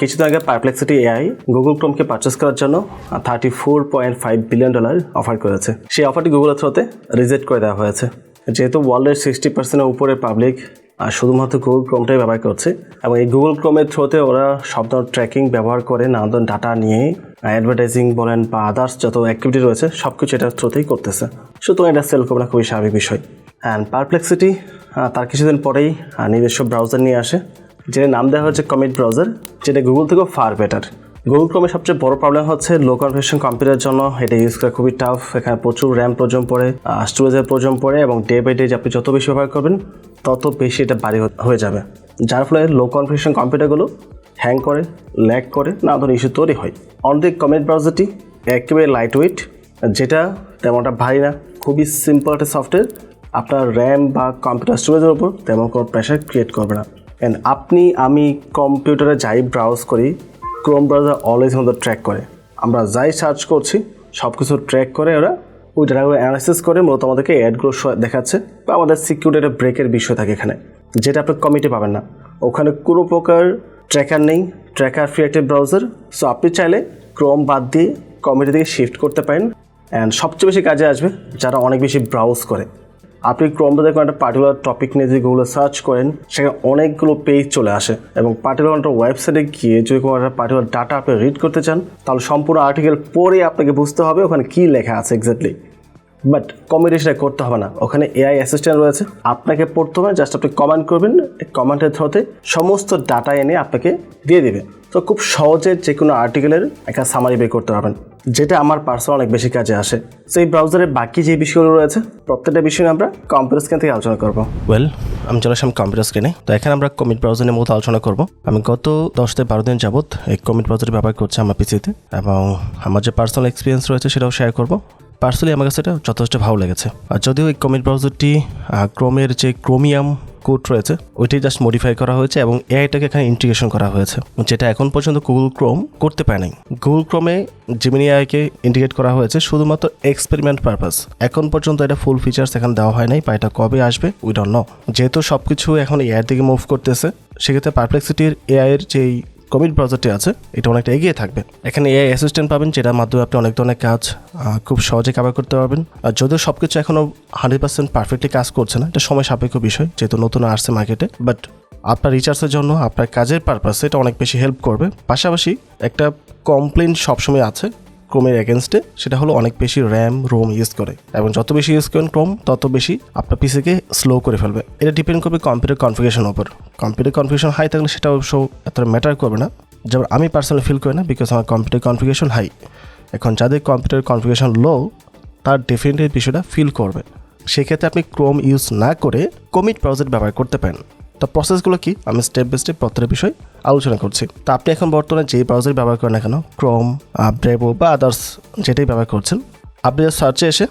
কিছুদিন আগে Perplexity AI Google ক্রোমকে পারচেস করার জন্য thirty four point five billion dollar offer করেছে। সেই অফারটি গুগলের থ্রোতে রিজেক্ট করে দেওয়া হয়েছে। যেহেতু ওয়ার্ল্ডের সিক্সটি পার্সেন্টের উপরে পাবলিক আর শুধুমাত্র গুগল ক্রোমটাই ব্যবহার করছে এবং এই গুগল ক্রোমের থ্রোতে ওরা সব ধরনের ট্র্যাকিং ব্যবহার করে, নানা ধরনের ডাটা নিয়ে অ্যাডভার্টাইজিং বলেন বা আদার্স যত অ্যাক্টিভিটি রয়েছে সব কিছু এটার থ্রোতেই করতেছে। সুতরাং এটা সেল করা খুবই স্বাভাবিক বিষয়। অ্যান্ড পারপ্লেক্সিটি তার কিছুদিন পরেই নিজস্ব ব্রাউজার নিয়ে আসে। যেটা নাম দেওয়া হচ্ছে কমিট ব্রাউজার যেটা গুগল থেকেও ফার বেটার গুগল ক্রোমের সবচেয়ে বড় প্রবলেম হচ্ছে লো কনফিউশন কম্পিউটারের জন্য। এটা ইউজ করা খুবই টাফ এখানে প্রচুর র্যাম প্রয়োজন পড়ে স্টোরেজের প্রয়োজন পড়ে এবং ডে বাই ডে আপনি যত বেশি ব্যবহার করবেন, তত বেশি এটা বাড়ি হয়ে যাবে। যার ফলে লো কনফিউশন কম্পিউটারগুলো হ্যাং করে ল্যাগ করে, না ধরনের ইস্যু তৈরি হয়। অনদিক কমিট ব্রাউজারটি একেবারে লাইট ওয়েট যেটা তেমনটা ভারী না, খুবই সিম্পল একটা সফটওয়্যার আপনার র্যাম বা কম্পিউটার স্টোরেজের উপর তেমন কোনো প্রেশার ক্রিয়েট করবে না। অ্যান্ড আপনি, আমি কম্পিউটারে যাই ব্রাউজ করি ক্রোম ব্রাউজার অলওয়েজ আমাদের ট্র্যাক করে। আমরা যাই সার্চ করছি সব কিছু ট্র্যাক করে ওরা ওই ডাটাগুলো অ্যানালাইসিস করে, মূলত আমাদেরকে অ্যাডগুলো দেখাচ্ছে বা আমাদের সিকিউরিটি ব্রেকের বিষয় থাকে এখানে। যেটা আপনি কমিটি পাবেন না। ওখানে কোনো প্রকার ট্র্যাকার নেই ট্র্যাকার ফ্রি একটা ব্রাউজার সো আপনি চাইলে ক্রোম বাদ দিয়ে কমিটি থেকে শিফট করতে পারেন। অ্যান্ড সবচেয়ে বেশি কাজে আসবে যারা অনেক বেশি ব্রাউজ করে। আপনি ক্রোম ব্রাউজারে কোনো একটা পার্টিকুলার টপিক নিয়ে যদি গুগলে সার্চ করেন, সেখানে অনেকগুলো পেজ চলে আসে। এবং পার্টিকুলার একটা ওয়েবসাইটে গিয়ে যদি কোনো একটা পার্টিকুলার ডাটা আপনি রিড করতে চান, তাহলে সম্পূর্ণ আর্টিকেল পড়ে আপনাকে বুঝতে হবে ওখানে কী লেখা আছে এক্স্যাক্টলি বাট সেটা করতে হবে না। ওখানে এআই অ্যাসিস্ট্যান্ট রয়েছে। আপনাকে পড়তে হবে জাস্ট আপনি কমান্ড করবেন কমান্ডের থ্রোতে সমস্ত ডাটা এনে আপনাকে দিয়ে দিবে। তো খুব সহজে যে কোনো আর্টিকেলের একটা সামারি বের করতে পারবেন, যেটা আমার পার্সোনাল অনেক বেশি কাজে আসে। তো এই ব্রাউজারের বাকি যে বিষয়গুলো রয়েছে, প্রত্যেকটা বিষয় নিয়ে আমরা কম্পিউটার স্ক্রিন থেকে আলোচনা করব। ওয়েল আমি চলে আসলাম কম্পিউটার স্ক্রিনে তো এখানে আমরা কমিট ব্রাউজারের মতো আলোচনা করব। আমি গত দশ থেকে বারো দিন যাবত এই কমিট ব্রাউজার ব্যবহার করছি আমার পিসিতে এবং আমার যে পার্সোনাল এক্সপিরিয়েন্স রয়েছে সেটাও শেয়ার করব। পার্সোনালি আমার কাছে এটা যথেষ্ট ভালো লেগেছে। আর যদিও এই কমেন্ট ব্রাউজারটি ক্রোমের যে ক্রোমিয়াম কোড রয়েছে, ওইটাই জাস্ট মডিফাই করা হয়েছে এবং এআইটাকে এখানে ইন্টিগ্রেশন করা হয়েছে। যেটা এখন পর্যন্ত গুগল ক্রোম করতে পারে নাই। গুগল ক্রোমে জিমিনি এআইকে ইন্টিগ্রেট করা হয়েছে শুধুমাত্র এক্সপেরিমেন্ট পারপাস এখন পর্যন্ত এটা ফুল ফিচার্স এখানে দেওয়া হয় নাই, বা এটা কবে আসবে উই ডোন্ট নো যেহেতু সব কিছু এখন এআইয়ের দিকে মুভ করতেছে, সেক্ষেত্রে পারপ্লেক্সিটির এআইয়ের যেই কমিট ব্রাউজারটি আছে, এটা অনেকটা এগিয়ে থাকবে। এখানে এআই অ্যাসিস্ট্যান্ট পাবেন, যেটার মাধ্যমে আপনি অনেক ধরনের কাজ খুব সহজে কাভার করতে পারবেন। আর যদিও সব কিছু এখনও হান্ড্রেড পার্সেন্ট পারফেক্টলি কাজ করছে না, এটা সময় সাপেক্ষ বিষয়, যেহেতু নতুন আসছে মার্কেটে বাট আপনার রিচার্জের জন্য, আপনার কাজের পারপাসে এটা অনেক বেশি হেল্প করবে। পাশাপাশি একটা কমপ্লেন সবসময় আছে ক্রোমের এগেনস্টে, সেটা হলো অনেক বেশি র্যাম, রোম ইউজ করে। এবং যত বেশি ইউজ করেন ক্রোম, তত বেশি আপনার পিসিকে স্লো করে ফেলবে। এটা ডিপেন্ড করবে কম্পিউটার কনফিগেশনের উপর। কম্পিউটার কনফিগেশন হাই থাকলে সেটা অবশ্য এতটা ম্যাটার করবে না। যেমন আমি পার্সোনালি ফিল করি না বিকজ আমার কম্পিউটার কনফিগেশন হাই। এখন যাদের কম্পিউটার কনফিগেশন লো তার ডেফিনেটলি বিষয়টা ফিল করবে। সেক্ষেত্রে আপনি ক্রোম ইউজ না করে কমিট ব্রাউজার ব্যবহার করতে পারেন। তো প্রসেসগুলো কি? আমি স্টেপ বাই স্টেপ প্রত্যেকটা বিষয় আলোচনা করছি। তো আপনি এখন বর্তমানে যেই ব্রাউজার ব্যবহার করেন না কেন ক্রোম ব্রেভো বা আদার্স যেটাই ব্যবহার করছেন, আপনি সার্চে এসে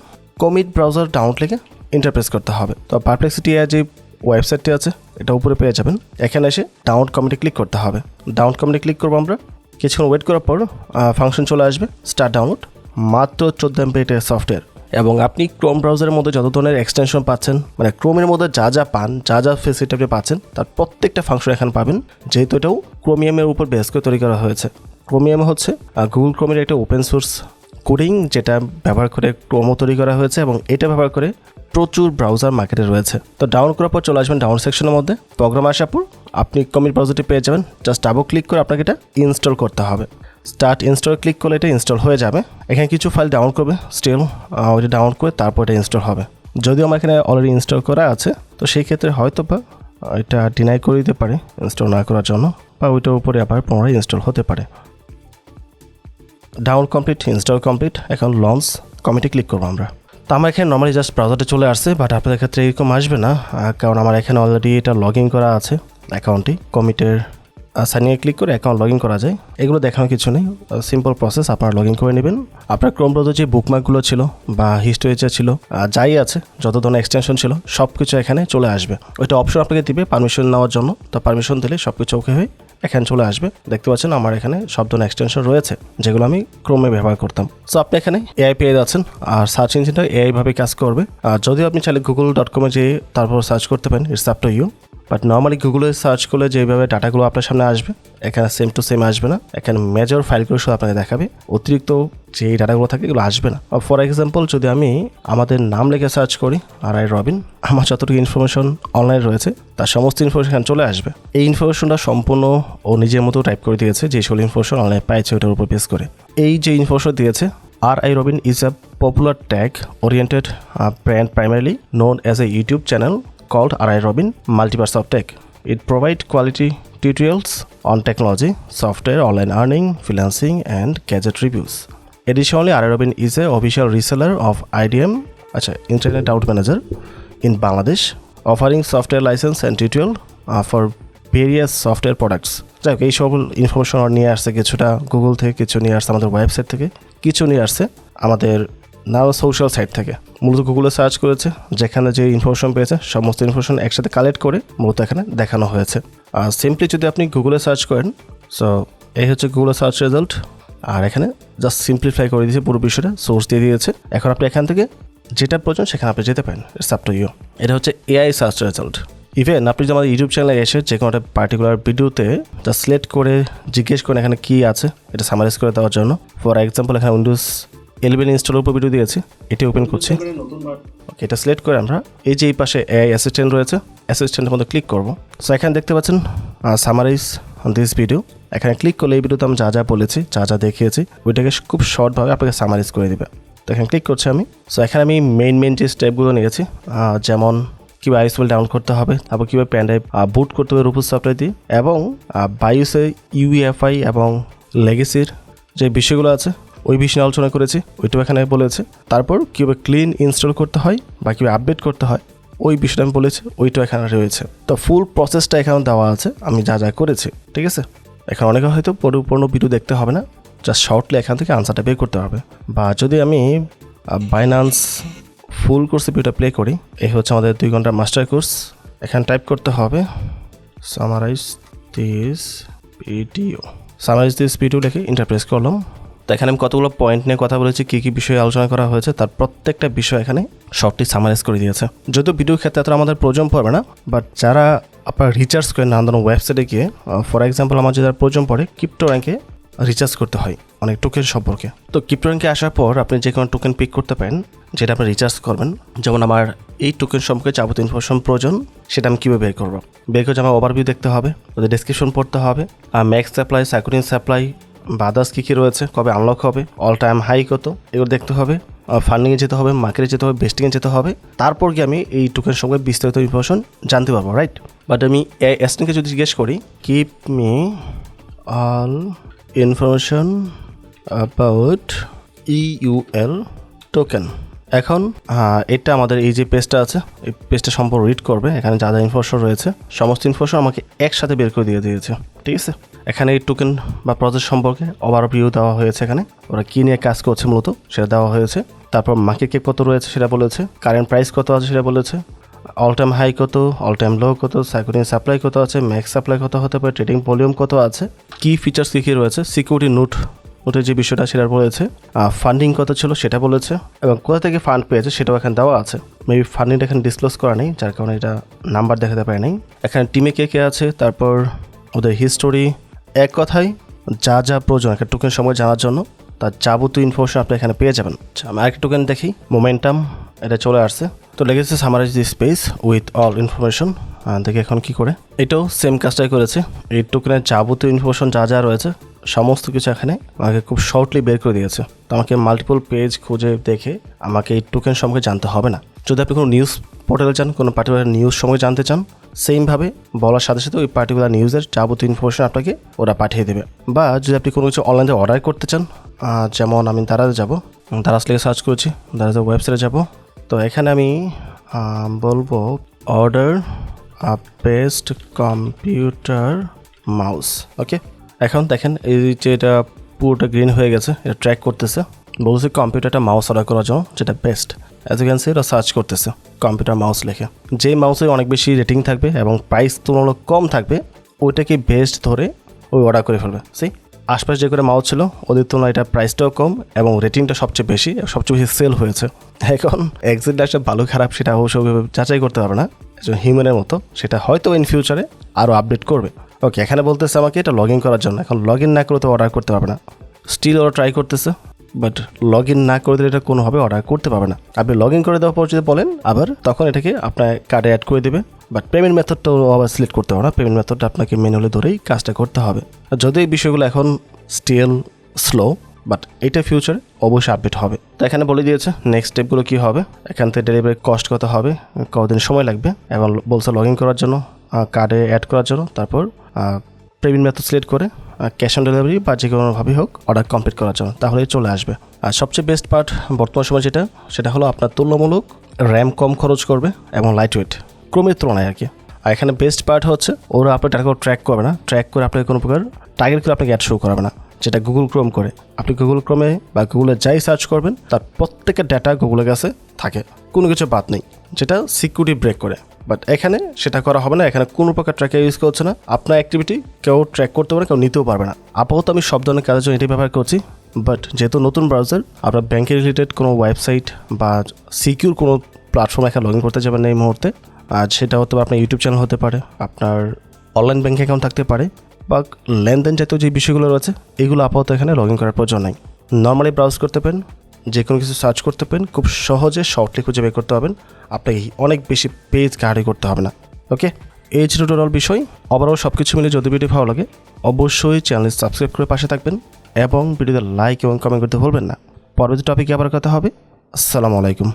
কমিট ব্রাউজার ডাউনলোড লিখে ইন্টারপ্রেস করতে হবে। তো পারপ্লেক্সিটি যে ওয়েবসাইটটি আছে, এটা উপরে পেয়ে যাবেন। এখানে এসে ডাউনলোড কমিটি ক্লিক করতে হবে। ডাউনলোড কমিটি ক্লিক করব আমরা। কিছুক্ষণ ওয়েট করার পর ফাংশন চলে আসবে স্টার্ট ডাউনলোড মাত্র চোদ্দ এমপিটের সফটওয়্যার এবং আপনি ক্রোম ব্রাউজারের মধ্যে যত ধরনের এক্সটেনশন পাচ্ছেন মানে ক্রোমের মধ্যে যা যা পান, যা যা ফেসিলিটি আপনি পাচ্ছেন, তার প্রত্যেকটা ফাংশন এখানে পাবেন। যেহেতু এটাও ক্রোমিয়ামের উপর বেস করে তৈরি করা হয়েছে। ক্রোমিয়াম হচ্ছে গুগল ক্রোমের একটা ওপেন সোর্স কোডিং যেটা ব্যবহার করে ক্রোমও তৈরি করা হয়েছে এবং এটা ব্যবহার করে প্রচুর ব্রাউজার মার্কেটে রয়েছে। তো ডাউন করার পর চলে আসবেন ডাউন সেকশনের মধ্যে। প্রোগ্রাম আসার পর আপনি কমিট ব্রাউজারটি পেয়ে যাবেন। জাস্ট ডাবল ক্লিক করে আপনাকে এটা ইনস্টল করতে হবে। স্টার্ট ইনস্টল ক্লিক করলে এটা ইনস্টল হয়ে যাবে। এখানে কিছু ফাইল ডাউনলোড করবে স্টিল ওইটা ডাউনলোড করে তারপর এটা ইনস্টল হবে। যদিও আমার এখানে অলরেডি ইনস্টল করা আছে, তো সেই ক্ষেত্রে হয়তো বা এটা ডিনাই করে দিতে পারে ইনস্টল না করার জন্য, বা ওইটার উপরে আবার পুনরায় ইনস্টল হতে পারে। ডাউন কমপ্লিট ইনস্টল কমপ্লিট এখন লঞ্চ কমিটি ক্লিক করব আমরা। তো আমার এখানে নর্মালি জাস্ট ব্রাউজারটা চলে আসছে বাট আপনাদের ক্ষেত্রে এরকম আসবে না কারণ আমার এখানে অলরেডি এটা লগ ইন করা আছে অ্যাকাউন্টটি কমিটের সাইনিয়ে ক্লিক করে অ্যাকাউন্ট লগ ইন করা যায়। এগুলো দেখানোর কিছু নেই। সিম্পল প্রসেস আপনারা লগ ইন করে নেবেন। আপনার ক্রোম ব্রাউজার যে বুকমার্কগুলো ছিল বা হিস্টোরি যে ছিল যাই আছে যত ধরনের এক্সটেনশন ছিল সব কিছু এখানে চলে আসবে। ওইটা অপশন আপনাকে দিবে পারমিশন নেওয়ার জন্য। তো পারমিশন দিলে সব কিছু ওকে হয়ে এখানে চলে আসবে। দেখতে পাচ্ছেন আমার এখানে সব ধরনের এক্সটেনশন রয়েছে, যেগুলো আমি ক্রোমে ব্যবহার করতাম। সো আপনি এখানে এআই পেয়ে যাচ্ছেন আর সার্চ ইঞ্জিনটা এআই ভাবে কাজ করবে। আর যদিও আপনি চাইলে গুগল ডট কমে যেয়ে তারপর সার্চ করতে পারেন it's up to you but normally গুগলে সার্চ করলে যেভাবে ডাটাগুলো আপনার সামনে আসবে, এখানে সেম টু সেম আসবে না। এখানে মেজর ফাইলগুলো শুধু আপনাকে দেখাবে। অতিরিক্ত যে ডাটাগুলো থাকে এগুলো আসবে না। ফর এক্সাম্পল যদি আমি আমাদের নাম লিখে সার্চ করি আর আই রবিন আমার যতটুকু ইনফরমেশন অনলাইন রয়েছে, তার সমস্ত ইনফরমেশন চলে আসবে। এই ইনফরমেশনটা সম্পূর্ণ ও নিজের মতো টাইপ করে দিয়েছে, যে সকল ইনফরমেশন অনলাইনে পাইছে ওটার উপর বেস করে। এই যে ইনফরমেশন দিয়েছে R I Robin is a popular tag oriented brand primarily known as a YouTube channel called RI Robin Multiverse of Tech. It provides quality tutorials on technology, software, online earning, freelancing, and gadget reviews. Additionally, RI Robin is a official reseller of IDM, acha, Internet Out Manager, in Bangladesh, offering software license and tutorial uh, for various software products যাই হোক এই সব information নিয়ে আসছে কিছুটা Google থেকে কিছু নিয়ে আসছে আমাদের ওয়েবসাইট থেকে কিছু নিয়ে আসছে আমাদের নাও সোশ্যাল সাইট থেকে। মূলত গুগলে সার্চ করেছে, যেখানে যে ইনফরমেশন পেয়েছে, সমস্ত ইনফরমেশন একসাথে কালেক্ট করে মূলত এখানে দেখানো হয়েছে। আর সিম্পলি যদি আপনি গুগলে সার্চ করেন সো এই হচ্ছে গুগলে সার্চ রেজাল্ট আর এখানে জাস্ট সিম্পলিফাই করে দিয়েছে পুরো বিষয়টা সোর্স দিয়ে দিয়েছে। এখন আপনি এখান থেকে যেটা প্রয়োজন সেখানে আপনি যেতে পারেন। আপ টু ইউ এটা হচ্ছে এআই সার্চ রেজাল্ট ইভেন আপনি যদি আমাদের ইউটিউব চ্যানেলে এসে যে কোনো একটা পার্টিকুলার ভিডিওতে জাস্ট সিলেক্ট করে জিজ্ঞেস করেন এখানে কী আছে, এটা সামারাইজ করে দেওয়ার জন্য। ফর এক্সাম্পল এখানে উইন্ডোজ ইলেভেন ইনস্টলের উপর ভিডিও দিয়েছি। এটি ওপেন করছি। ওকে এটা সিলেক্ট করে আমরা এই যে এই পাশে এআই অ্যাসিস্ট্যান্ট রয়েছে অ্যাসিস্ট্যান্টের মধ্যে ক্লিক করব। সো এখানে দেখতে পাচ্ছেন সামারাইজ দিস ভিডিও এখানে ক্লিক করলে এই ভিডিওতে আমি যা যা বলেছি, যা যা দেখিয়েছি, ওইটাকে খুব শর্টভাবে আপনাকে সামারাইজ করে দেবে। তো এখানে ক্লিক করছি আমি। সো এখানে আমি মেইন মেইন যে স্টেপগুলো নিয়েছি যেমন কীভাবে আইসওয়েল ডাউন করতে হবে, তারপর কীভাবে প্যান ড্রাইভ বুট করতে হবে রুপুর সফটওয়্যার দিয়ে, এবং বায়োসে ইউএফআই এবং লেগেসির যে বিষয়গুলো আছে ওই বিষয়ে আলোচনা করেছি ওইটাও এখানে বলেছে। তারপর কীভাবে ক্লিন ইনস্টল করতে হয় বা কীভাবে আপডেট করতে হয়, ওই বিষয়টা আমি বলেছি, ওইটাও এখানে রয়েছে। তো ফুল প্রসেসটা এখানে দেওয়া আছে, আমি যা যা করেছি, ঠিক আছে? এখানে অনেকে হয়তো পরিপূর্ণ ভিডিও দেখতে হবে না জাস্ট শর্টলি এখান থেকে আনসারটা বের করতে হবে। বা যদি আমি বাইনান্স ফুল কোর্সে ভিডিওটা প্লে করি, এই হচ্ছে আমাদের দুই ঘণ্টার মাস্টার কোর্স এখানে টাইপ করতে হবে summarise this video summarise this video লিখে ইন্টারপ্রেস করলাম। তো এখানে আমি কতগুলো পয়েন্ট নিয়ে কথা বলেছি, কী কী বিষয়ে আলোচনা করা হয়েছে, তার প্রত্যেকটা বিষয় এখানে শর্টটি সামারাইজ করে দিয়েছে। যদিও ভিডিও ক্ষেত্রে এত আমাদের প্রয়োজন পড়বে না বাট যারা আপনার রিচার্জ করে করেন নান্দন ওয়েবসাইটে গিয়ে ফর এক্সাম্পল আমার যারা প্রয়োজন পড়ে ক্রিপ্টো র্যাঙ্কে রিচার্জ করতে হয়, অনেক টোকেন সম্পর্কে। তো ক্রিপ্টো র্যাঙ্কে আসার পর আপনি যে কোনো টোকেন পিক করতে পারেন, যেটা আপনি রিচার্জ করবেন। যেমন আমার এই টোকেন সম্পর্কে যাবতীয় ইনফরমেশন প্রয়োজন, সেটা আমি কীভাবে বের করব? বের করে আমার ওভারভিউ দেখতে হবে, ওদের ডিসক্রিপশন পড়তে হবে, আর ম্যাক্স সাপ্লাই সাইকোনিন সাপ্লাই বা আদার্স কী কী রয়েছে? কবে আনলক হবে? অল টাইম হাই কত? এগুলো দেখতে হবে। ফান্ডিংয়ে যেতে হবে মার্কেটে যেতে হবে বেস্টিংয়ে যেতে হবে। তারপর কি আমি এই টোকেন সঙ্গে বিস্তারিত ইনফরমেশন জানতে পারব রাইট বাট আমি এসটিকে যদি জিজ্ঞেস করি keep me all information about UL token এখন এটা আমাদের এই যে পেজটা আছে, এই পেজটা সম্পর্কে রিড করবে, এখানে যা যা ইনফরমেশন রয়েছে, সমস্ত ইনফরমেশন আমাকে একসাথে বের করে দিয়ে দিয়েছে, ঠিক আছে? এখানে এই টোকেন বা প্রজেক্ট সম্পর্কে ওভার ভিউ দেওয়া হয়েছে এখানে, ওরা কী নিয়ে কাজ করছে মূলত, সেটা দেওয়া হয়েছে। তারপর মার্কেট কে কত রয়েছে সেটা বলেছে কারেন্ট প্রাইস কত আছে সেটা বলেছে অল টাইম হাই কত অল টাইম লো কত সাইকোনিক সাপ্লাই কত আছে ম্যাক্স সাপ্লাই কত হতে পারে ট্রেডিং ভলিউম কত আছে, কি ফিচার্স কী কী রয়েছে সিকিউরিটি নোট নোটের যে বিষয়টা সেটা বলেছে। ফান্ডিং কত ছিল সেটা বলেছে এবং কোথা থেকে ফান্ড পেয়েছে সেটাও এখানে দেওয়া আছে। মেবি ফান্ডিংটা এখানে ডিসক্লোজ করা নেই যার কারণে এটা নাম্বার দেখাতে পারে নাই এখানে টিমে কে কে আছে তারপর ওদের হিস্টোরি এক কথায় যা যা প্রয়োজন একটা টোকেন সময় জানার জন্য তার যাবতীয় ইনফরমেশন আপনি এখানে পেয়ে যাবেন। আচ্ছা, আমি আরেকটা টোকেন দেখি মোমেন্টাম এটা চলে আসছে। তো লেগেছে summarise the space with all information দেখি এখন কি করে। এটাও সেম কাজটাই করেছে। এই টোকেনের যাবতীয় ইনফরমেশন যা যা রয়েছে সমস্ত কিছু এখানে আমাকে খুব শর্টলি বের করে দিয়েছে। তো আমাকে মাল্টিপল পেজ খুঁজে দেখে আমাকে এই টোকেন সম্পর্কে জানতে হবে না। যদি আপনি কোনো নিউজ পোর্টালে চান কোনো পার্টিকুলার নিউজ সম্পর্কে জানতে চান সেমভাবে বলার সাথে সাথে ওই পার্টিকুলার নিউজের যাবতীয় ইনফরমেশন আপনাকে ওরা পাঠিয়ে দেবে। বা যদি আপনি কোনো কিছু অনলাইনে অর্ডার করতে চান যেমন আমি দারাজে যাব দারাজ লিখে সার্চ করেছি, দারাজের ওয়েবসাইটে যাব। তো এখানে আমি বলব order best computer mouse okay এখন দেখেন, এই যে এটা পুরোটা গ্রিন হয়ে গেছে, এটা ট্র্যাক করতেছে। বলছে কম্পিউটারটা মাউস অর্ডার করার জন্য, যেটা best as you can see এটা সার্চ করতেছে কম্পিউটার মাউস লেখে। যে মাউসে অনেক বেশি রেটিং থাকবে এবং প্রাইস তুলনামূলক কম থাকবে, ওইটাকে বেস্ট ধরে ওই অর্ডার করে ফেলবে। সেই আশপাশে যে করে মাউস ছিল, ওদের তুলনায় এটা প্রাইসটাও কম এবং রেটিংটা সবচেয়ে বেশি সবচেয়ে বেশি সেল হয়েছে। এখন এক্সিট আসলে ভালো, খারাপ, সেটা অবশ্য ওইভাবে যাচাই করতে পারবে না। একজন হিউম্যানের মতো, সেটা হয়তো ইন ফিউচারে আরও আপডেট করবে। ওকে এখানে বলতেছে আমাকে এটা লগ ইন করার জন্য। এখন লগ ইন না করে তো অর্ডার করতে পারবে না। স্টিল ওরা ট্রাই করতেছে বাট লগ ইন না করে দিলে এটা কোনোভাবে অর্ডার করতে পারবে না। আপনি লগ ইন করে দেওয়ার পর যদি বলেন, আবার তখন এটাকে আপনার কার্ডে অ্যাড করে দেবে। বাট পেমেন্ট মেথডটাও আবার সিলেক্ট করতে হবে না। পেমেন্ট মেথডটা আপনাকে ম্যানুয়ালি ধরেই কাজটা করতে হবে। আর যদি এই বিষয়গুলো এখন স্টিল স্লো বাট এটা ফিউচারে অবশ্যই আপডেট হবে। তো এখানে বলে দিয়েছে নেক্সট স্টেপগুলো কী হবে? এখান থেকে ডেলিভারি কস্ট কত হবে? কতদিন সময় লাগবে? এবং বলছে লগ ইন করার জন্য। কার্ডে অ্যাড করার জন্য, তারপর পেমেন্ট মেথড সিলেক্ট করে ক্যাশ অন ডেলিভারি বা যে কোনোভাবেই হোক অর্ডার কমপ্লিট করার জন্য তাহলেই চলে আসবে। আর সবচেয়ে বেস্ট পার্ট বর্তমান সময় যেটা, সেটা হলো আপনার তুলনামূলক র্যাম কম খরচ করবে এবং লাইট ওয়েট ক্রমের তুলনায় আর কি আর এখানে বেস্ট পার্ট হচ্ছে, ওরা আপনার ডাটা ট্র্যাক করবে না। ট্র্যাক করে আপনাকে কোনো প্রকার টার্গেট করে আপনাকে অ্যাড শো করাবে না, যেটা গুগল ক্রোম করে। আপনি গুগল ক্রোমে বা গুগলে যাই সার্চ করবেন, তার প্রত্যেকের ডাটা গুগলের কাছে থাকে। কোনো কিছু বাদ নেই, যেটা সিকিউরিটি ব্রেক করে। বাট এখানে সেটা করা হবে না। এখানে কোনো প্রকার ট্র্যাকে ইউজ করছে না। আপনার অ্যাক্টিভিটি কেউ ট্র্যাক করতে পারে কেউ নিতেও পারবে না। আপাতত আমি সব ধরনের কাজের জন্য এটি ব্যবহার করছি। বাট যেহেতু নতুন ব্রাউজার আপনার ব্যাংকের রিলেটেড কোনো ওয়েবসাইট বা সিকিউর কোনো প্ল্যাটফর্ম এখানে লগ ইন করতে যাবেন এই মুহূর্তে। আর সেটা হতে পারে আপনার ইউটিউব চ্যানেল হতে পারে, আপনার অনলাইন ব্যাঙ্ক অ্যাকাউন্ট থাকতে পারে বা লেনদেন জাতীয় যে বিষয়গুলো রয়েছে, এগুলো আপাতত এখানে লগ ইন করার প্রয়োজন নেই। নর্মালি ব্রাউজ করতে পারেন যে কোনো কিছু সার্চ করতে পারেন, খুব সহজে শর্টলি খুঁজে বের করতে পারবেন। আপনাকে অনেক বেশি পেজ গাড়ি করতে হবে না। ওকে এই ছিল টোটাল বিষয়। ওভারঅল সব কিছু মিলে যদি ভিডিও ভালো লাগে, অবশ্যই চ্যানেল সাবস্ক্রাইব করে পাশে থাকবেন এবং ভিডিওতে লাইক এবং কমেন্ট করতে ভুলবেন না। পরবর্তী টপিকে আবার কথা হবে। আসসালামু আলাইকুম।